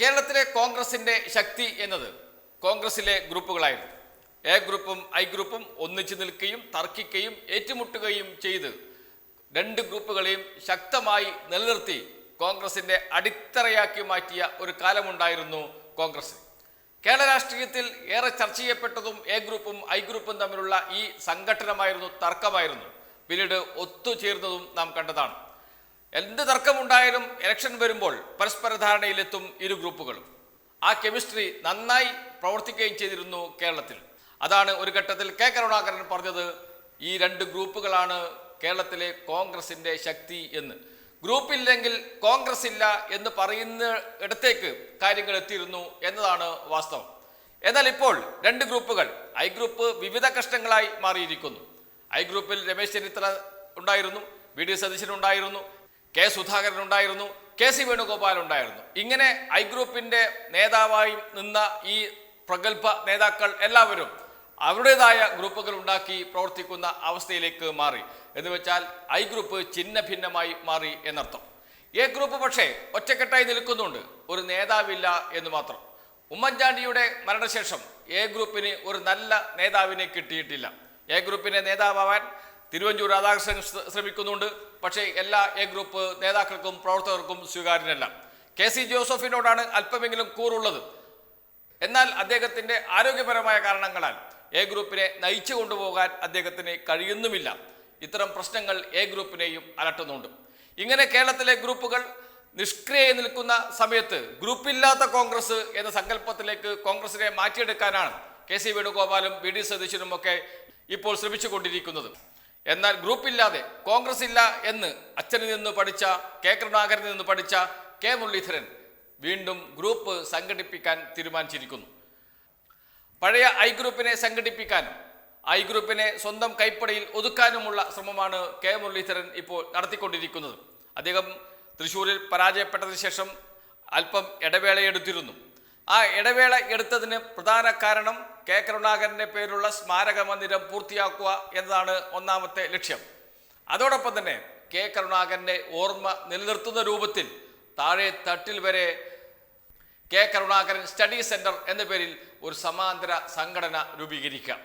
കേരളത്തിലെ കോൺഗ്രസിന്റെ ശക്തി എന്നത് കോൺഗ്രസിലെ ഗ്രൂപ്പുകളായിരുന്നു. എ ഗ്രൂപ്പും ഐ ഗ്രൂപ്പും ഒന്നിച്ചു നിൽക്കുകയും തർക്കിക്കുകയും ഏറ്റുമുട്ടുകയും ചെയ്ത് രണ്ട് ഗ്രൂപ്പുകളെയും ശക്തമായി നിലനിർത്തി കോൺഗ്രസിന്റെ അടിത്തറയാക്കി മാറ്റിയ ഒരു കാലമുണ്ടായിരുന്നു കോൺഗ്രസ്. കേരള രാഷ്ട്രീയത്തിൽ ഏറെ ചർച്ച ചെയ്യപ്പെട്ടതും എ ഗ്രൂപ്പും ഐ ഗ്രൂപ്പും തമ്മിലുള്ള ഈ സംഘടനമായിരുന്നു തർക്കമായിരുന്നു. പിന്നീട് ഒത്തുചേർന്നതും നാം കണ്ടതാണ്. എന്ത് തർക്കമുണ്ടായാലും ഇലക്ഷൻ വരുമ്പോൾ പരസ്പര ധാരണയിലെത്തും ഇരു ഗ്രൂപ്പുകളും. ആ കെമിസ്ട്രി നന്നായി പ്രവർത്തിക്കുകയും ചെയ്തിരുന്നു കേരളത്തിൽ. അതാണ് ഒരു ഘട്ടത്തിൽ കെ കരുണാകരൻ പറഞ്ഞത് ഈ രണ്ട് ഗ്രൂപ്പുകളാണ് കേരളത്തിലെ കോൺഗ്രസിന്റെ ശക്തി എന്ന്. ഗ്രൂപ്പില്ലെങ്കിൽ കോൺഗ്രസ് ഇല്ല എന്ന് പറയുന്ന ഇടത്തേക്ക് കാര്യങ്ങൾ എത്തിയിരുന്നു എന്നതാണ് വാസ്തവം. എന്നാൽ ഇപ്പോൾ രണ്ട് ഗ്രൂപ്പുകൾ ഐ ഗ്രൂപ്പ് വിവിധ കഷ്ടങ്ങളായി മാറിയിരിക്കുന്നു. ഐ ഗ്രൂപ്പിൽ രമേശ് ചെന്നിത്തല ഉണ്ടായിരുന്നു വി ഡി സതീശൻ ഉണ്ടായിരുന്നു കെ സുധാകരൻ ഉണ്ടായിരുന്നു കെ സി വേണുഗോപാൽ ഉണ്ടായിരുന്നു. ഇങ്ങനെ ഐ ഗ്രൂപ്പിന്റെ നേതാവായി നിന്ന ഈ പ്രഗത്ഭ നേതാക്കൾ എല്ലാവരും അവരുടേതായ ഗ്രൂപ്പുകൾ ഉണ്ടാക്കി പ്രവർത്തിക്കുന്ന അവസ്ഥയിലേക്ക് മാറി. എന്ന് വെച്ചാൽ ഐ ഗ്രൂപ്പ് ചിഹ്ന ഭിന്നമായി മാറി എന്നർത്ഥം. എ ഗ്രൂപ്പ് പക്ഷേ ഒറ്റക്കെട്ടായി നിൽക്കുന്നുണ്ട്. ഒരു നേതാവില്ല എന്ന് മാത്രം. ഉമ്മൻചാണ്ടിയുടെ മരണശേഷം എ ഗ്രൂപ്പിന് ഒരു നല്ല നേതാവിനെ കിട്ടിയിട്ടില്ല. എ ഗ്രൂപ്പിന്റെ നേതാവാൻ തിരുവഞ്ചൂർ രാധാകൃഷ്ണൻ ശ്രമിക്കുന്നുണ്ട്. പക്ഷേ എല്ലാ എ ഗ്രൂപ്പ് നേതാക്കൾക്കും പ്രവർത്തകർക്കും സ്വീകാര്യനല്ല കെ സി ജോസഫിനോടാണ് അല്പമെങ്കിലും കൂറുള്ളത്. എന്നാൽ അദ്ദേഹത്തിന്റെ ആരോഗ്യപരമായ കാരണങ്ങളാൽ എ ഗ്രൂപ്പിനെ നയിച്ചു കൊണ്ടുപോകാൻ അദ്ദേഹത്തിന് കഴിയുന്നുമില്ല. ഇത്തരം പ്രശ്നങ്ങൾ എ ഗ്രൂപ്പിനെയും അലട്ടുന്നുണ്ട്. ഇങ്ങനെ കേരളത്തിലെ ഗ്രൂപ്പുകൾ നിഷ്ക്രിയ നിൽക്കുന്ന സമയത്ത് ഗ്രൂപ്പില്ലാത്ത കോൺഗ്രസ് എന്ന സങ്കല്പത്തിലേക്ക് കോൺഗ്രസിനെ മാറ്റിയെടുക്കാനാണ് കെ സി വേണുഗോപാലും വി ഡി സതീശനും ഒക്കെ ഇപ്പോൾ ശ്രമിച്ചുകൊണ്ടിരിക്കുന്നത്. എന്നാൽ ഗ്രൂപ്പില്ലാതെ കോൺഗ്രസ് ഇല്ല എന്ന് അച്ഛനിൽ നിന്ന് പഠിച്ച കെ കരുണാകരനിൽ നിന്ന് പഠിച്ച കെ മുരളീധരൻ വീണ്ടും ഗ്രൂപ്പ് സംഘടിപ്പിക്കാൻ തീരുമാനിച്ചിരിക്കുന്നു. പഴയ ഐ ഗ്രൂപ്പിനെ സംഘടിപ്പിക്കാനും ഐ ഗ്രൂപ്പിനെ സ്വന്തം കൈപ്പടിയിൽ ഒതുക്കാനുമുള്ള ശ്രമമാണ് കെ മുരളീധരൻ ഇപ്പോൾ നടത്തിക്കൊണ്ടിരിക്കുന്നത്. അദ്ദേഹം തൃശ്ശൂരിൽ പരാജയപ്പെട്ടതിന് ശേഷം അല്പം ഇടവേളയെടുത്തിരുന്നു. ആ ഇടവേള എടുത്തതിന് പ്രധാന കാരണം കെ കരുണാകരന്റെ പേരുള്ള സ്മാരക മന്ദിരം പൂർത്തിയാക്കുക എന്നതാണ് ഒന്നാമത്തെ ലക്ഷ്യം. അതോടൊപ്പം തന്നെ കെ കരുണാകരന്റെ ഓർമ്മ നിലനിർത്തുന്ന രൂപത്തിൽ താഴെ തട്ടിൽ വരെ കെ കരുണാകരൻ സ്റ്റഡി സെന്റർ എന്ന പേരിൽ ഒരു സമാന്തര സംഘടന രൂപീകരിക്കുക.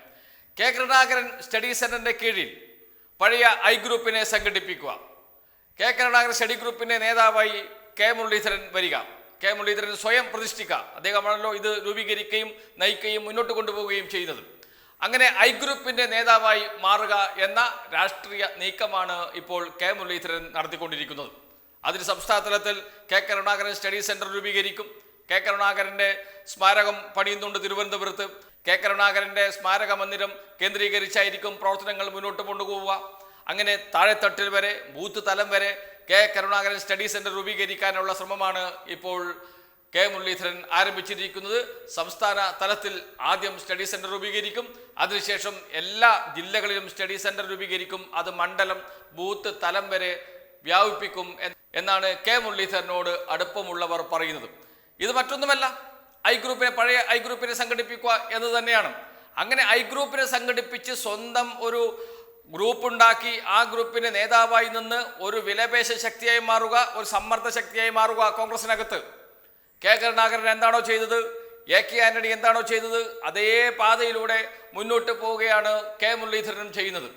കെ കരുണാകരൻ സ്റ്റഡി സെന്ററിന്റെ കീഴിൽ പഴയ ഐ ഗ്രൂപ്പിനെ സംഘടിപ്പിക്കുക. കെ കരുണാകരൻ സ്റ്റഡി ഗ്രൂപ്പിന്റെ നേതാവായി കെ മുരളീധരൻ വരിക. കെ മുരളീധരൻ സ്വയം പ്രതിഷ്ഠിക്കുക. അദ്ദേഹമാണല്ലോ ഇത് രൂപീകരിക്കുകയും നയിക്കുകയും മുന്നോട്ട് കൊണ്ടുപോവുകയും ചെയ്യുന്നത് അങ്ങനെ ഐ ഗ്രൂപ്പിന്റെ നേതാവായി മാറുക എന്ന രാഷ്ട്രീയ നീക്കമാണ് ഇപ്പോൾ കെ മുരളീധരൻ നടത്തിക്കൊണ്ടിരിക്കുന്നത്. അതിന് സംസ്ഥാനതലത്തിൽ കെ കരുണാകരൻ സ്റ്റഡി സെന്റർ രൂപീകരിക്കും. കെ കരുണാകരന്റെ സ്മാരകം പണിയുന്നുണ്ട് തിരുവനന്തപുരത്ത്. കെ കരുണാകരന്റെ സ്മാരക മന്ദിരം കേന്ദ്രീകരിച്ചായിരിക്കും പ്രവർത്തനങ്ങൾ മുന്നോട്ട് കൊണ്ടുപോവുക. അങ്ങനെ താഴെത്തട്ടിൽ വരെ ബൂത്ത് തലം വരെ കെ കരുണാകരൻ സ്റ്റഡി സെന്റർ രൂപീകരിക്കാനുള്ള ശ്രമമാണ് ഇപ്പോൾ കെ മുരളീധരൻ ആരംഭിച്ചിരിക്കുന്നത്. സംസ്ഥാന തലത്തിൽ ആദ്യം സ്റ്റഡി സെന്റർ രൂപീകരിക്കും. അതിനുശേഷം എല്ലാ ജില്ലകളിലും സ്റ്റഡി സെന്റർ രൂപീകരിക്കും. അത് മണ്ഡലം ബൂത്ത് തലം വരെ വ്യാപിപ്പിക്കും എന്നാണ് കെ മുരളീധരനോട് അടുപ്പമുള്ളവർ പറയുന്നത്. ഇത് മറ്റൊന്നുമല്ല. ഐ ഗ്രൂപ്പിനെ പഴയ ഐ ഗ്രൂപ്പിനെ സംഘടിപ്പിക്കുക എന്ന് തന്നെയാണ്. അങ്ങനെ ഐ ഗ്രൂപ്പിനെ സംഘടിപ്പിച്ച് സ്വന്തം ഒരു ഗ്രൂപ്പ് ഉണ്ടാക്കി ആ ഗ്രൂപ്പിന് നേതാവായി നിന്ന് ഒരു വിലപേശ ശക്തിയായി മാറുക ഒരു സമ്മർദ്ദ ശക്തിയായി മാറുക കോൺഗ്രസിനകത്ത്. കെ കരുണാകരൻ എന്താണോ ചെയ്തത്? എ കെ ആന്റണി എന്താണോ ചെയ്തത്? അതേ പാതയിലൂടെ മുന്നോട്ട് പോവുകയാണ് കെ മുരളീധരനും ചെയ്യുന്നത്.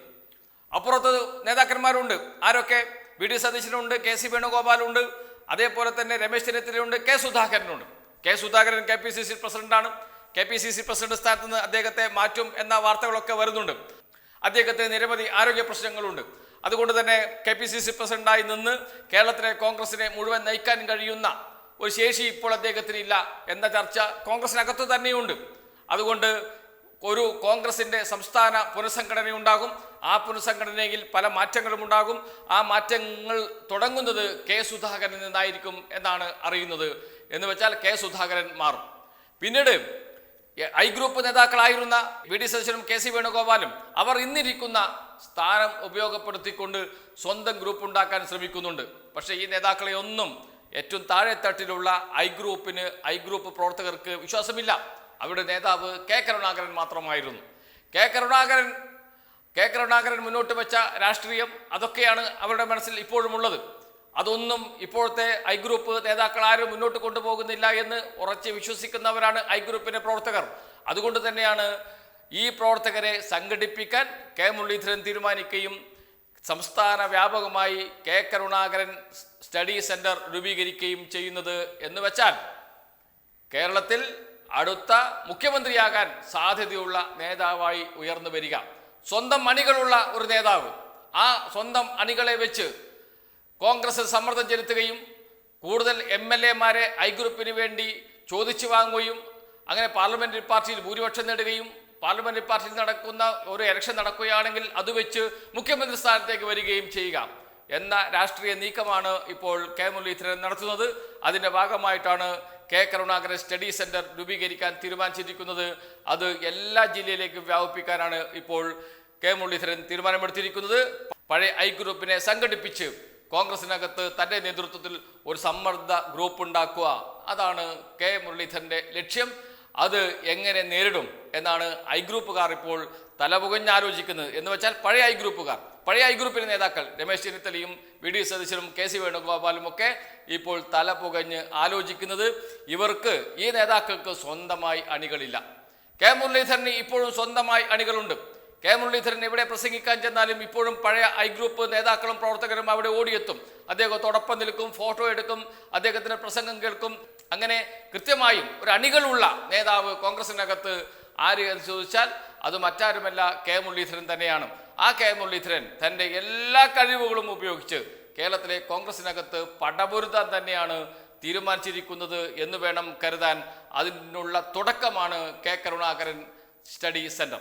അപ്പുറത്ത് നേതാക്കന്മാരുണ്ട്. ആരൊക്കെ? വി ഡി സതീശനുണ്ട് കെ സി വേണുഗോപാലുണ്ട് അതേപോലെ തന്നെ രമേശ് ചെന്നിത്തലയുണ്ട് K സുധാകരനുണ്ട്. K Sudhakaran K P C C പ്രസിഡന്റാണ്. K P C C president സ്ഥാനത്ത് നിന്ന് അദ്ദേഹത്തെ മാറ്റും എന്ന വാർത്തകളൊക്കെ വരുന്നുണ്ട്. അദ്ദേഹത്തിന് നിരവധി ആരോഗ്യ പ്രശ്നങ്ങളുണ്ട്. അതുകൊണ്ട് തന്നെ കെ പി സി സി പ്രസിഡന്റായി നിന്ന് കേരളത്തിലെ കോൺഗ്രസിനെ മുഴുവൻ നയിക്കാൻ കഴിയുന്ന ഒരു ശേഷി ഇപ്പോൾ അദ്ദേഹത്തിന് ഇല്ല എന്ന ചർച്ച കോൺഗ്രസിനകത്ത് തന്നെയുണ്ട്. അതുകൊണ്ട് ഒരു കോൺഗ്രസിന്റെ സംസ്ഥാന പുനഃസംഘടന ഉണ്ടാകും ആ പുനഃസംഘടനയിൽ പല മാറ്റങ്ങളും ഉണ്ടാകും. ആ മാറ്റങ്ങൾ തുടങ്ങുന്നത് കെ സുധാകരൻ നിന്നായിരിക്കും എന്നാണ് അറിയുന്നത്. എന്ന് വെച്ചാൽ കെ സുധാകരൻ മാറും. പിന്നീട് ഐ ഗ്രൂപ്പ് നേതാക്കളായിരുന്ന വി ഡി സതീശനും കെ സി വേണുഗോപാലും അവർ ഇന്നിരിക്കുന്ന സ്ഥാനം ഉപയോഗപ്പെടുത്തിക്കൊണ്ട് സ്വന്തം ഗ്രൂപ്പ് ഉണ്ടാക്കാൻ ശ്രമിക്കുന്നുണ്ട്. പക്ഷേ ഈ നേതാക്കളെ ഒന്നും ഏറ്റവും താഴെത്തട്ടിലുള്ള ഐ ഗ്രൂപ്പിന് ഐ ഗ്രൂപ്പ് പ്രവർത്തകർക്ക് വിശ്വാസമില്ല. അവരുടെ നേതാവ് കെ കരുണാകരൻ മാത്രമായിരുന്നു. കെ കരുണാകരൻ കെ കരുണാകരൻ മുന്നോട്ട് വെച്ച രാഷ്ട്രീയം അതൊക്കെയാണ് അവരുടെ മനസ്സിൽ ഇപ്പോഴും ഉള്ളത് അതൊന്നും ഇപ്പോഴത്തെ ഐ ഗ്രൂപ്പ് നേതാക്കൾ ആരും മുന്നോട്ട് കൊണ്ടുപോകുന്നില്ല എന്ന് ഉറച്ച് വിശ്വസിക്കുന്നവരാണ് ഐ ഗ്രൂപ്പിന്റെ പ്രവർത്തകർ. അതുകൊണ്ട് തന്നെയാണ് ഈ പ്രവർത്തകരെ സംഘടിപ്പിക്കാൻ കെ മുരളീധരൻ തീരുമാനിക്കുകയും സംസ്ഥാന വ്യാപകമായി കെ കരുണാകരൻ സ്റ്റഡി സെന്റർ രൂപീകരിക്കുകയും ചെയ്യുന്നത് എന്ന് വെച്ചാൽ കേരളത്തിൽ അടുത്ത മുഖ്യമന്ത്രിയാകാൻ സാധ്യതയുള്ള നേതാവായി ഉയർന്നു വരിക. സ്വന്തം അണികളുള്ള ഒരു നേതാവ്. ആ സ്വന്തം അണികളെ വെച്ച് കോൺഗ്രസ് സമ്മർദ്ദം ചെലുത്തുകയും കൂടുതൽ എം എൽ എമാരെ ഐ ഗ്രൂപ്പിന് വേണ്ടി ചോദിച്ചു വാങ്ങുകയും അങ്ങനെ പാർലമെന്ററി പാർട്ടിയിൽ ഭൂരിപക്ഷം നേടുകയും പാർലമെന്ററി പാർട്ടിയിൽ നടക്കുന്ന ഒരു ഇലക്ഷൻ നടക്കുകയാണെങ്കിൽ അത് വെച്ച് മുഖ്യമന്ത്രി സ്ഥാനത്തേക്ക് വരികയും ചെയ്യുക എന്ന രാഷ്ട്രീയ നീക്കമാണ് ഇപ്പോൾ കെ മുരളീധരൻ നടത്തുന്നത്. അതിന്റെ ഭാഗമായിട്ടാണ് കെ കരുണാകരൻ സ്റ്റഡി സെന്റർ രൂപീകരിക്കാൻ തീരുമാനിച്ചിരിക്കുന്നത്. അത് എല്ലാ ജില്ലയിലേക്കും വ്യാപിപ്പിക്കാനാണ് ഇപ്പോൾ കെ മുരളീധരൻ തീരുമാനമെടുത്തിരിക്കുന്നത്. പഴയ ഐ ഗ്രൂപ്പിനെ സംഘടിപ്പിച്ച് കോൺഗ്രസിനകത്ത് തന്റെ നേതൃത്വത്തിൽ ഒരു സമ്മർദ്ദ ഗ്രൂപ്പ് ഉണ്ടാക്കുക. അതാണ് കെ മുരളീധരന്റെ ലക്ഷ്യം. അത് എങ്ങനെ നേരിടും എന്നാണ് ഐ ഗ്രൂപ്പുകാർ ഇപ്പോൾ തലപുകഞ്ഞാലോചിക്കുന്നത്. എന്ന് വെച്ചാൽ പഴയ ഐ ഗ്രൂപ്പുകാർ പഴയ ഐ ഗ്രൂപ്പിലെ നേതാക്കൾ രമേശ് ചെന്നിത്തലയും വി ഡി സതീശനും കെ സി വേണുഗോപാലും ഒക്കെ ഇപ്പോൾ തല പുകഞ്ഞ് ആലോചിക്കുന്നത്. ഇവർക്ക് ഈ നേതാക്കൾക്ക് സ്വന്തമായി അണികളില്ല. കെ മുരളീധരന് ഇപ്പോഴും സ്വന്തമായി അണികളുണ്ട്. കെ മുരളീധരൻ എവിടെ പ്രസംഗിക്കാൻ ചെന്നാലും ഇപ്പോഴും പഴയ ഐ ഗ്രൂപ്പ് നേതാക്കളും പ്രവർത്തകരും അവിടെ ഓടിയെത്തും. അദ്ദേഹത്തോടൊപ്പം നിൽക്കും ഫോട്ടോ എടുക്കും അദ്ദേഹത്തിന്റെ പ്രസംഗം കേൾക്കും. അങ്ങനെ കൃത്യമായും ഒരു അണികളുള്ള നേതാവ് കോൺഗ്രസിനകത്ത് ആര് എന്ന് ചോദിച്ചാൽ അത് മറ്റാരുമല്ല കെ മുരളീധരൻ തന്നെയാണ്. ആ കെ മുരളീധരൻ തന്റെ എല്ലാ കഴിവുകളും ഉപയോഗിച്ച് കേരളത്തിലെ കോൺഗ്രസിനകത്ത് പടപൊരുതാൻ തന്നെയാണ് തീരുമാനിച്ചിരിക്കുന്നത് എന്ന് വേണം കരുതാൻ. അതിനുള്ള തുടക്കമാണ് കെ കരുണാകരൻ സ്റ്റഡി സെന്റർ.